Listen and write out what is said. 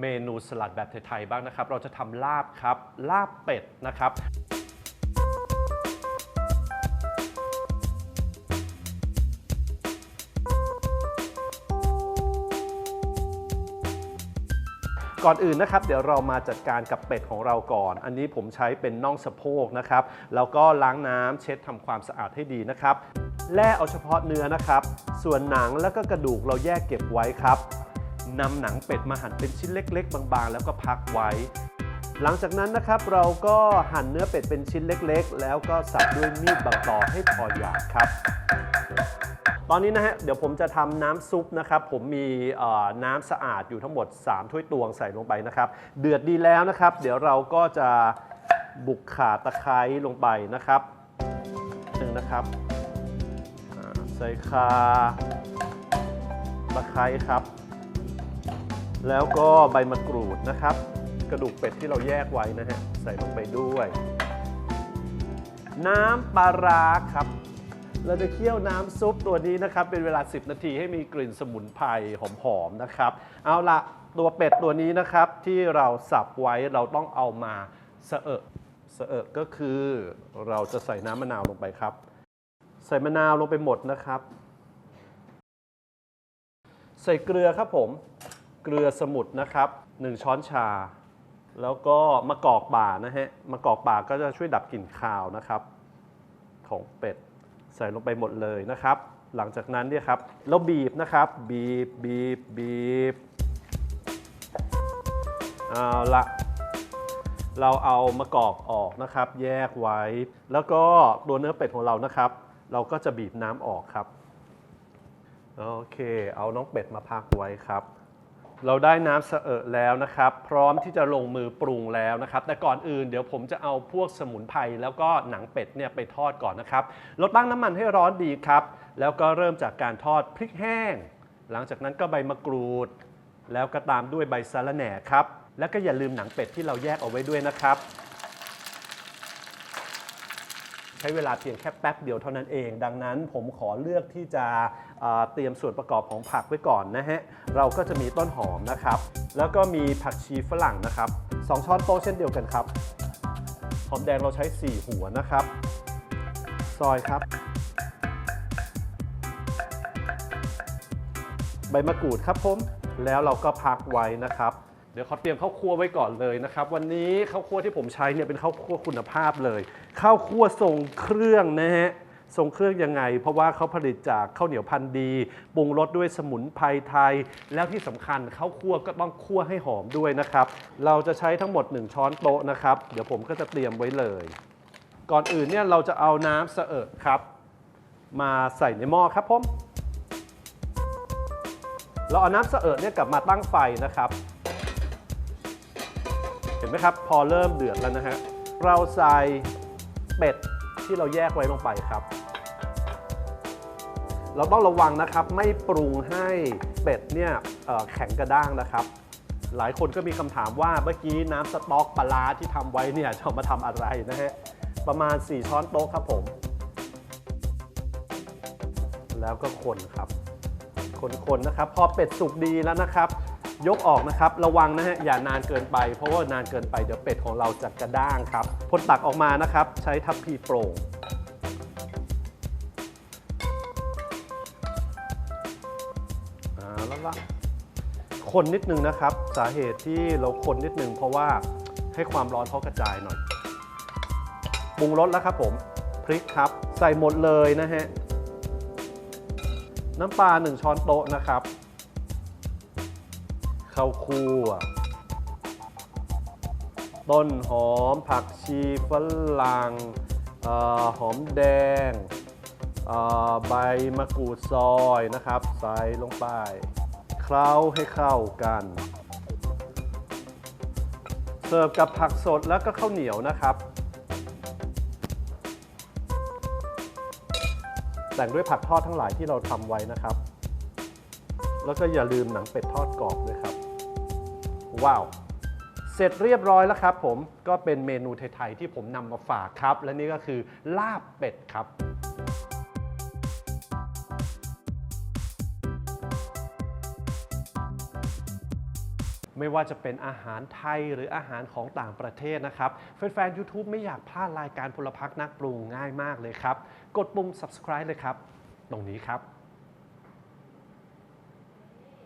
เมนูสลัดแบบไทยๆบ้างนะครับ เราจะทำลาบครับ ลาบเป็ดนะครับก่อนอื่นนะครับเดี๋ยวเรามาจัดการกับเป็ดของเราก่อน อันนี้ผมใช้เป็นน่องสะโพกนะครับ แล้วก็ล้างน้ำเช็ดทำความสะอาดให้ดีนะครับ แล่เอาเฉพาะเนื้อนะครับ ส่วนหนังแล้วก็กระดูกเราแยกเก็บไว้ครับ นำหนังเป็ดมาหั่นเป็นชิ้นเล็ก ๆ บางๆ แล้วก็พักไว้ หลังจากนั้นนะครับเราก็หั่นเนื้อเป็ดเป็นชิ้นเล็ก ๆ แล้วก็สับด้วยมีดบางต่อให้พอหยาบครับ ตอนนี้นะฮะเดี๋ยวผมจะทำน้ำซุปนะครับ ผมมีน้ำสะอาดอยู่ทั้งหมด 3 ถ้วยตวงใส่ลงไปนะครับ เดือดดีแล้วนะครับ เดี๋ยวเราก็จะบุกขาตะไคร้ลงไปนะครับหนึ่งนะครับใส่คาตะไคร้ครับ แล้วก็ใบมะกรูดนะครับ กระดูกเป็ดที่เราแยกไว้นะฮะ ใส่ลงไปด้วย น้ำปลาร้าครับ เราจะเคี่ยวน้ำซุปตัวนี้นะครับ เป็นเวลา 10 นาทีให้มีกลิ่นสมุนไพรหอมๆนะครับ เอาละตัวเป็ดตัวนี้นะครับที่เราสับไว้เราต้องเอามาสะเอะสะเอะก็คือเราจะใส่น้ำมะนาวลงไปครับ ใส่มะนาวลงไปหมดนะครับ ใส่เกลือครับผม เกลือสมุนนะครับ 1 ช้อนชา แล้วก็มะกอกป่านะฮะมะกอกป่าก็จะช่วยดับกลิ่นคาวนะครับ ของเป็ดใส่ลงไปหมดเลยนะครับ หลังจากนั้นเนี่ยครับเราบีบนะครับ บีบบีบบีบเอาละเราเอามะกอกออกนะครับ แยกไว้ แล้วก็ตัวเนื้อเป็ดของเรานะครับ เราก็จะบีบน้ำออกครับ โอเค เอาน้องเป็ดมาพักไว้ครับ เราได้น้ำสะเอะแล้วนะครับ พร้อมที่จะลงมือปรุงแล้วนะครับ แต่ก่อนอื่นเดี๋ยวผมจะเอาพวกสมุนไพรแล้วก็หนังเป็ดเนี่ยไปทอดก่อนนะครับเราตั้งน้ำมันให้ร้อนดีครับ แล้วก็เริ่มจากการทอดพริกแห้ง หลังจากนั้นก็ใบมะกรูด แล้วก็ตามด้วยใบสะระแหน่ครับ แล้วก็อย่าลืมหนังเป็ดที่เราแยกเอาไว้ด้วยนะครับ ใช้เวลาเพียงแค่แป๊บเดียวเท่านั้นเอง ดังนั้นผมขอเลือกที่จะเอ่อเตรียมส่วนประกอบของผักไว้ก่อนนะฮะ เราก็จะมีต้นหอมนะครับ แล้วก็มีผักชีฝรั่งนะครับ 2 ช้อนโต๊ะเช่นเดียวกันครับ หอมแดงเราใช้ 4 หัวนะครับ ซอยครับ ใบมะกรูดครับผม แล้วเราก็พักไว้นะครับ เดี๋ยวขอเตรียมข้าวคั่วไว้ก่อนเลยนะครับ วันนี้ข้าวคั่วที่ผมใช้เนี่ยเป็นข้าวคั่วคุณภาพเลยข้าวคั่วทรงเครื่องนะฮะทรงเครื่องยังไง เพราะว่าเขาผลิตจากข้าวเหนียวพันธุ์ดีปรุงรสด้วยสมุนไพรไทย แล้วที่สำคัญข้าวคั่วก็ต้องคั่วให้หอมด้วยนะครับ เราจะใช้ทั้งหมด 1 ช้อนโต๊ะนะครับ เดี๋ยวผมก็จะเตรียมไว้เลย ก่อนอื่นเนี่ยเราจะเอาน้ำสะเอะครับ มาใส่ในหม้อครับผมเราเอาน้ำเสอะเนี่ยกลับมาตั้งไฟนะครับ เห็นไหมครับ พอเริ่มเดือดแล้วนะฮะ เราใส่เป็ดที่เราแยกไว้ลงไปครับ เราต้องระวังนะครับ ไม่ปรุงให้เป็ดเนี่ยแข็งกระด้างนะครับ หลายคนก็มีคำถามว่าเมื่อกี้น้ำสต๊อกปลาที่ทำไว้เนี่ยจะมาทำอะไรนะฮะ ประมาณ 4 ช้อนโต๊ะครับผม แล้วก็คนครับคนๆนะครับ พอเป็ดสุกดีแล้วนะครับ ยกออกนะครับ ระวังนะฮะอย่านานเกินไป เพราะว่านานเกินไปเดี๋ยวเป็ดของเราจะกระด้างครับพลตักออกมานะครับ ใช้ทัพพีโปร่งอ่าแล้วละคนนิดนึงนะครับ สาเหตุที่เราคนนิดนึง เพราะว่าให้ความร้อนเขากระจายหน่อยปรุงรสแล้วครับผมพริกครับ ใส่หมดเลยนะฮะน้ำปลา1ช้อนโต๊ะนะครับ ข้าวคั่ว ต้นหอม ผักชีฝรั่งออหอมแดง ใบมะกรูดซอยนะครับ ใส่ลงไป เคล้าให้เข้ากัน เสิร์ฟกับผักสดแล้วก็ข้าวเหนียวนะครับ แต่งด้วยผักทอดทั้งหลายที่เราทำไว้นะครับ แล้วก็อย่าลืมหนังเป็ดทอดกรอบด้วยครับ ว้าวเสร็จเรียบร้อยแล้วครับผมก็เป็นเมนูไทย ๆ ที่ผมนำมาฝากครับ และนี่ก็คือลาบเป็ดครับ ไม่ว่าจะเป็นอาหารไทยหรืออาหารของต่างประเทศนะครับ แฟนๆ YouTube ไม่อยากพลาดรายการพลพักนักปรุงง่ายมากเลยครับ กดปุ่ม subscribe เลยครับ ตรงนี้ครับ